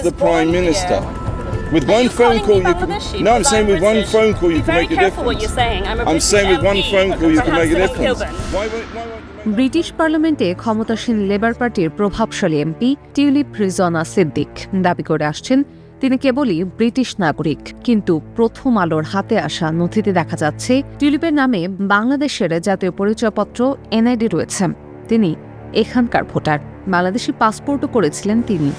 was the Prime Minister. here. With Are one you phone call, me you can. No, I'm saying with one British. phone call, you Be can very make a careful what you're saying. I'm a I'm saying with one phone call, you can make a difference. Why why British পার্লামেন্টে ক্ষমতাসীন labour পার্টির প্রভাবশালী MP tulip Rizwana Siddique দাবি করে আসছেন তিনি কেবলই British নাগরিক কিন্তু প্রথম আলোর হাতে আসা নথিতে দেখা যাচ্ছে টিউলিপের নামে বাংলাদেশের জাতীয় পরিচয়পত্র এনআইডি রয়েছে তিনি এখানকার ভোটার বাংলাদেশি পাসপোর্টও করেছিলেন তিনি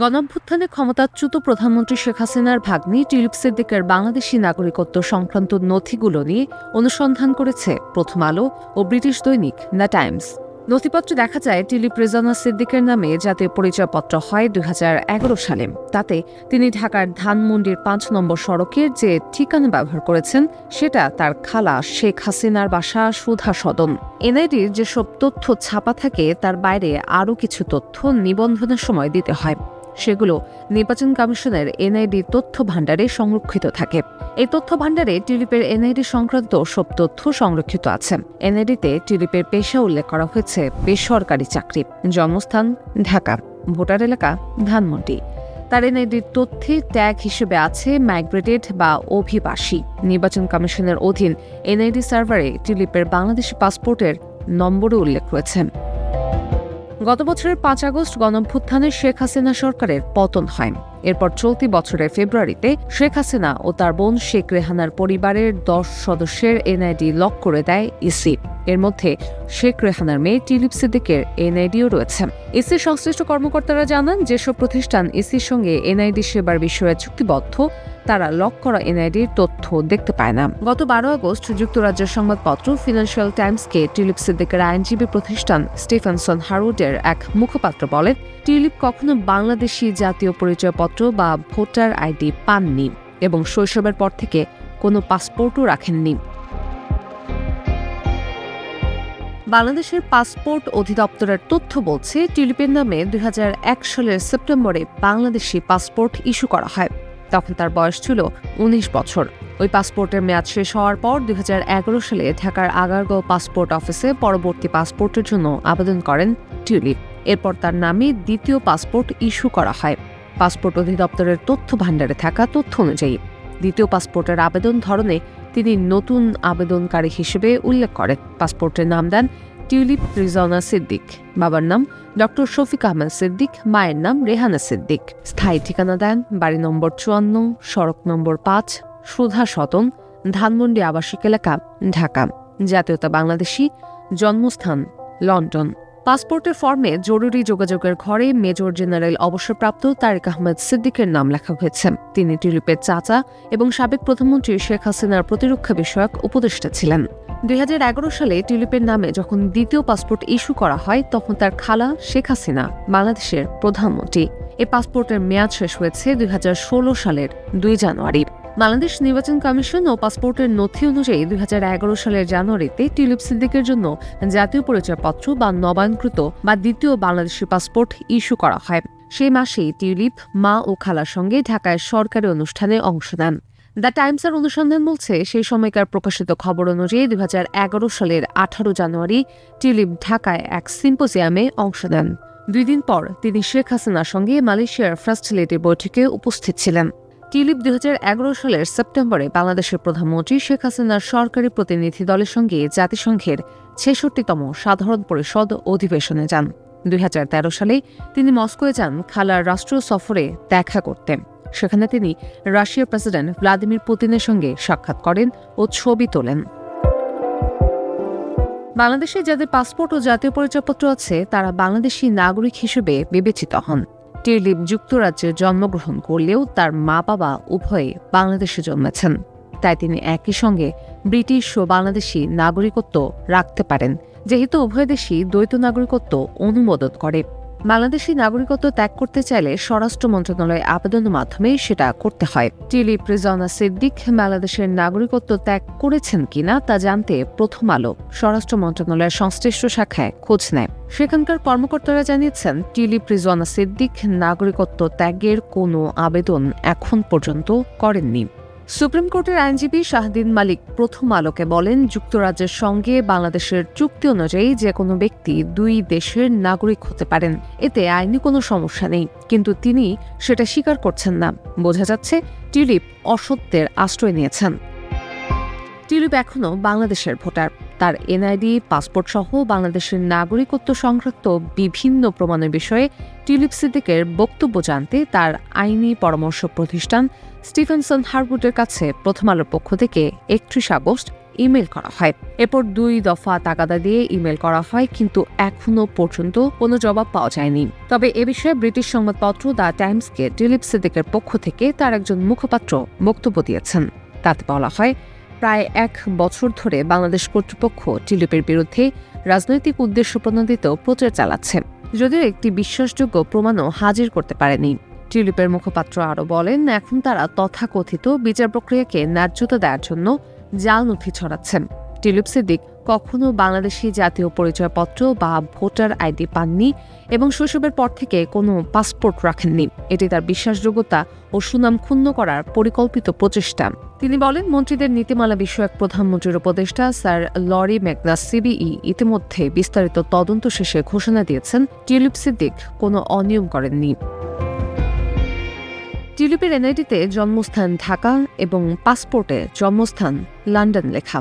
গণঅভ্যুত্থানে ক্ষমতাচ্যুত প্রধানমন্ত্রী শেখ হাসিনার ভাগ্নি টিউলিপ সিদ্দিকের বাংলাদেশি নাগরিকত্ব সংক্রান্ত নথিগুলো নিয়ে অনুসন্ধান করেছে প্রথম আলো ও ব্রিটিশ দৈনিক দ্য টাইমস। নথিপত্রে দেখা যায়, টিউলিপ রেজানা সিদ্দিকের নামে জাতীয় পরিচয়পত্র হয় দুই হাজার এগারো সালে। তাতে তিনি ঢাকার ধানমন্ডির পাঁচ নম্বর সড়কের যে ঠিকানা ব্যবহার করেছেন, সেটা তার খালা শেখ হাসিনার বাসা সুধা সদন। এনআইডির যেসব তথ্য ছাপা থাকে, তার বাইরে আরও কিছু তথ্য নিবন্ধনের সময় দিতে হয়। সেগুলো নির্বাচন কমিশনের এনআইডি তথ্য ভাণ্ডারে সংরক্ষিত থাকে। এই তথ্য ভাণ্ডারে টিউলিপের এনআইডি সংক্রান্ত সব তথ্য সংরক্ষিত আছে। এনআইডিতে টিউলিপের পেশা উল্লেখ করা হয়েছে বেসরকারি চাকরি, জন্মস্থান ঢাকা, ভোটার এলাকা ধানমন্ডি। তার এনআইডির তথ্যে ট্যাগ হিসেবে আছে মাইগ্রেটেড বা অভিবাসী। নির্বাচন কমিশনের অধীন এনআইডি সার্ভারে টিউলিপের বাংলাদেশি পাসপোর্টের নম্বরও উল্লেখ রয়েছে। গত বছরের পাঁচ আগস্ট গণভ্যুত্থানে শেখ হাসিনা সরকারের পতন হয়। এরপর চলতি বছরের ফেব্রুয়ারিতে শেখ হাসিনা ও তার বোন শেখ রেহানার পরিবারের দশ সদস্যের এনআইডি লক করে দেয় ইসি। এর মধ্যে শেখ রেহানার মেয়ে টিলিপ সিদ্দিকের এনআইডিও রয়েছে। ইসির সংশ্লিষ্ট কর্মকর্তারা জানান, যেসব প্রতিষ্ঠান ইসির সঙ্গে এনআইডি সেবার বিষয়ে চুক্তিবদ্ধ, তারা লক করা এনআইডির তথ্য দেখতে পায় না। গত বারো আগস্ট যুক্তরাজ্যের সংবাদপত্র ফিনান্সিয়াল টাইমসকে টিলিপ সিদ্দিকের আইনজীবী প্রতিষ্ঠান স্টিফেনসন হারুডের এক মুখপাত্র বলেন, টিলিপ কখনো বাংলাদেশি জাতীয় পরিচয়পত্র বা ভোটার আইডি পাননি এবং শৈশবের পর থেকে কোনো পাসপোর্টও রাখেননি। বাংলাদেশের পাসপোর্ট অধিদপ্তরের তথ্য বলছে টিউলিপের নামে দুই সালের সেপ্টেম্বরে বাংলাদেশি পাসপোর্ট ইস্যু করা হয়। তখন তার বয়স ছিল উনিশ বছর। ওই পাসপোর্টের মেয়াদ শেষ হওয়ার পর দুই হাজার এগারো সালে ঢাকার আগারগাঁও পাসপোর্ট অফিসে পরবর্তী পাসপোর্টের জন্য আবেদন করেন টিউলিপ এরপর তার নামে দ্বিতীয় পাসপোর্ট ইস্যু করা হয়। পাসপোর্ট অধিদপ্তরের তথ্য ভাণ্ডারে থাকা তথ্য অনুযায়ী দ্বিতীয় পাসপোর্টের আবেদন ধরনে তিনি নতুন আবেদনকারী হিসেবে উল্লেখ করেন। পাসপোর্টের নাম দেন টিউলিপ রিজনা সিদ্দিক, বাবার নাম ডক্টর শফিক আহমেদ সিদ্দিক, মায়ের নাম রেহানা সিদ্দিক। স্থায়ী ঠিকানা দেন বাড়ি নম্বর চুয়ান্ন, সড়ক নম্বর পাঁচ, সুধা সদন, ধানমন্ডি আবাসিক এলাকা, ঢাকা। জাতীয়তা বাংলাদেশি জন্মস্থান, লন্ডন। পাসপোর্টের ফর্মে জরুরি যোগাযোগের ঘরে মেজর জেনারেল অবসরপ্রাপ্ত তারেক আহমেদ সিদ্দিকের নাম লেখা হয়েছে। তিনি টিলিপের চাচা এবং সাবেক প্রধানমন্ত্রী শেখ হাসিনার প্রতিরক্ষা বিষয়ক উপদেষ্টা ছিলেন। দুই হাজার এগারো সালে টিউলিপের নামে যখন দ্বিতীয় পাসপোর্ট ইস্যু করা হয়, তখন তার খালা শেখ হাসিনা, বাংলাদেশের প্রধানমন্ত্রী। এই পাসপোর্টের মেয়াদ শেষ হয়েছে দুই হাজার ষোলো সালের দুই জানুয়ারি। বাংলাদেশ নির্বাচন কমিশন ও পাসপোর্টের নথি অনুযায়ী দুই হাজার এগারো সালের জানুয়ারিতে টিউলিপ সিদ্দিকের জন্য জাতীয় পরিচয়পত্র বা নবায়নকৃত বা দ্বিতীয় বাংলাদেশি পাসপোর্ট ইস্যু করা হয়। সেই মাসেই টিউলিপ, মা ও খালার সঙ্গে ঢাকায় সরকারি অনুষ্ঠানে অংশ নেন। দ্য টাইমসের অনুসন্ধান বলছে, সেই সময়কার প্রকাশিত খবর অনুযায়ী দুই হাজার এগারো সালের আঠারো জানুয়ারি টিউলিপ ঢাকায় এক সিম্পোজিয়ামে অংশ নেন। দুই দিন পর তিনি শেখ হাসিনার সঙ্গে মালয়েশিয়ার ফার্স্ট লেডির বৈঠকে উপস্থিত ছিলেন। টিউলিপ দুই সালের সেপ্টেম্বরে বাংলাদেশের প্রধানমন্ত্রী শেখ হাসিনার সরকারি প্রতিনিধি দলের সঙ্গে জাতিসংঘের ছেষট্টিতম সাধারণ পরিষদ অধিবেশনে যান। দুই হাজার তেরো সালে তিনি মস্কোয় যান খালার রাষ্ট্রীয় সফরে দেখা করতে। সেখানে তিনি রাশিয়ার প্রেসিডেন্ট ভ্লাদিমির পুতিনের সঙ্গে সাক্ষাৎ করেন ও ছবি তোলেন। বাংলাদেশে যাদের পাসপোর্ট ও জাতীয় পরিচয়পত্র আছে, তারা বাংলাদেশি নাগরিক হিসেবে বিবেচিত হন। টিউলিপ যুক্তরাজ্যে জন্মগ্রহণ করলেও তার মা বাবা উভয়ে বাংলাদেশে জন্মেছেন। তাই তিনি একই সঙ্গে ব্রিটিশ ও বাংলাদেশি নাগরিকত্ব রাখতে পারেন। যেহেতু উভয় দেশই দ্বৈত নাগরিকত্ব অনুমোদন করে। বাংলাদেশি নাগরিকত্ব ত্যাগ করতে চাইলে স্বরাষ্ট্র মন্ত্রণালয়ে আবেদনের মাধ্যমে সেটা করতে হয়। টিলিপ রিজনা সিদ্দিক, বাংলাদেশের নাগরিকত্ব ত্যাগ করেছেন কিনা তা জানতে প্রথম আলো স্বরাষ্ট্র মন্ত্রণালয়ের সংশ্লিষ্ট শাখায় খোঁজ নেয়। সেখানকার কর্মকর্তারা জানিয়েছেন টিলিপ রিজওয়ানা সিদ্দিক নাগরিকত্ব ত্যাগের কোনো আবেদন এখন পর্যন্ত করেননি। সুপ্রিম কোর্টের আইনজীবী শাহদিন মালিক প্রথম আলোকে বলেন, যুক্তরাজ্যের সঙ্গে বাংলাদেশের চুক্তি অনুযায়ী যে কোনো ব্যক্তি দুই দেশের নাগরিক হতে পারেন। এতে আইনি কোনো সমস্যা নেই, কিন্তু তিনি সেটা স্বীকার করছেন না। বোঝা যাচ্ছে, টিউলিপ অসত্যের আশ্রয় নিয়েছেন। টিউলিপ এখনও বাংলাদেশের ভোটার। তার এনআইডি, পাসপোর্ট সহ বাংলাদেশের নাগরিকত্ব সংক্রান্ত বিভিন্ন প্রমাণের বিষয়ে টিউলিপ সিদ্দিকের বক্তব্য জানতে তার আইনি পরামর্শ প্রতিষ্ঠান স্টিফেনসন হারবুটের কাছে প্রথম আলোর পক্ষ থেকে একত্রিশ আগস্ট ইমেল করা হয়। এরপর দুই দফা তাগাদা দিয়ে ইমেল করা হয়, কিন্তু এখনও পর্যন্ত কোনো জবাব পাওয়া যায়নি। তবে এ বিষয়ে ব্রিটিশ সংবাদপত্র দ্য টাইমসকে টিউলিপ সিদ্দিকের পক্ষ থেকে তার একজন মুখপাত্র বক্তব্য দিয়েছেন। তাতে বলা হয়, প্রায় এক বছর ধরে বাংলাদেশ কর্তৃপক্ষ টিলিপের বিরুদ্ধে রাজনৈতিক উদ্দেশ্য প্রণোদিত প্রচার চালাচ্ছে, যদিও একটি বিশ্বাসযোগ্য প্রমাণও হাজির করতে পারেনি। টিলিপের মুখপাত্র আরও বলেন, এখন তারা তথাকথিত বিচার প্রক্রিয়াকে ন্যায্যতা দেওয়ার জন্য জাল নথি ছড়াচ্ছেন। টিউলিপ সিদ্দিক কখনো বাংলাদেশি জাতীয় পরিচয়পত্র বা ভোটার আইডি পাননি এবং শৈশবের পর থেকে কোনো পাসপোর্ট রাখেননি। এটি তার বিশ্বাসযোগ্যতা ও সুনাম ক্ষুণ্ণ করার পরিকল্পিত প্রচেষ্টা। তিনি বলেন, মন্ত্রীদের নীতিমালা বিষয়ক প্রধানমন্ত্রীর উপদেষ্টা স্যার লরি ম্যাগনাস, সিবিই, ইতিমধ্যে বিস্তারিত তদন্ত শেষে ঘোষণা দিয়েছেন, টিউলিপ সিদ্দিক কোনো অনিয়ম করেননি। টিউলিপের এনআইডিতে জন্মস্থান ঢাকা এবং পাসপোর্টে জন্মস্থান লন্ডন লেখা।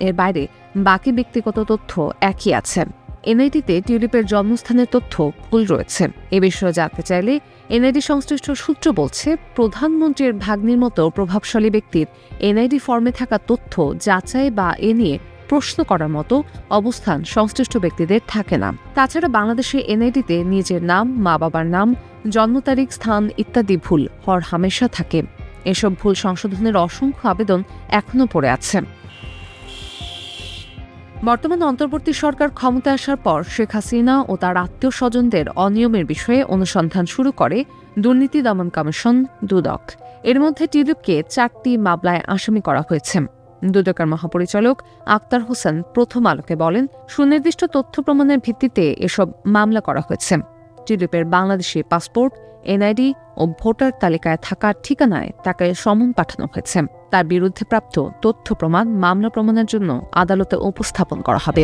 এর বাইরে বাকি ব্যক্তিগত তথ্য একই আছে। এনআইডিতে টিউলিপের জন্মস্থানের তথ্য ভুল রয়েছে। এ বিষয়ে জানতে চাইলে এনআইডি সংশ্লিষ্ট সূত্র বলছে, প্রধানমন্ত্রীর ভাগ্নির মতো প্রভাবশালী ব্যক্তির এনআইডি ফর্মে থাকা তথ্য যাচাই বা এ নিয়ে প্রশ্ন করার মতো অবস্থান সংশ্লিষ্ট ব্যক্তিদের থাকে না। তাছাড়া বাংলাদেশে এনআইডিতে নিজের নাম মা বাবার নাম, জন্ম তারিখ, স্থান ইত্যাদি ভুল হর হামেশা থাকে। এসব ভুল সংশোধনের অসংখ্য আবেদন এখনও পড়ে আছে। বর্তমান অন্তর্বর্তী সরকার ক্ষমতা আসার পর শেখ হাসিনা ও তার আত্মীয় স্বজনদের অনিয়মের বিষয়ে অনুসন্ধান শুরু করে দুর্নীতি দমন কমিশন, দুদক। এর মধ্যে টিউলিপকে চারটি মামলায় আসামি করা হয়েছে। দুদকের মহাপরিচালক আক্তার হোসেন প্রথম আলোকে বলেন, সুনির্দিষ্ট তথ্য প্রমাণের ভিত্তিতে এসব মামলা করা হয়েছে। টিডিপের বাংলাদেশি পাসপোর্ট, এনআইডি ও ভোটার তালিকায় থাকা ঠিকানায় তাকে সমন পাঠানো হয়েছে। তার বিরুদ্ধে প্রাপ্ত তথ্য প্রমাণ, মামলা প্রমাণের জন্য আদালতে উপস্থাপন করা হবে।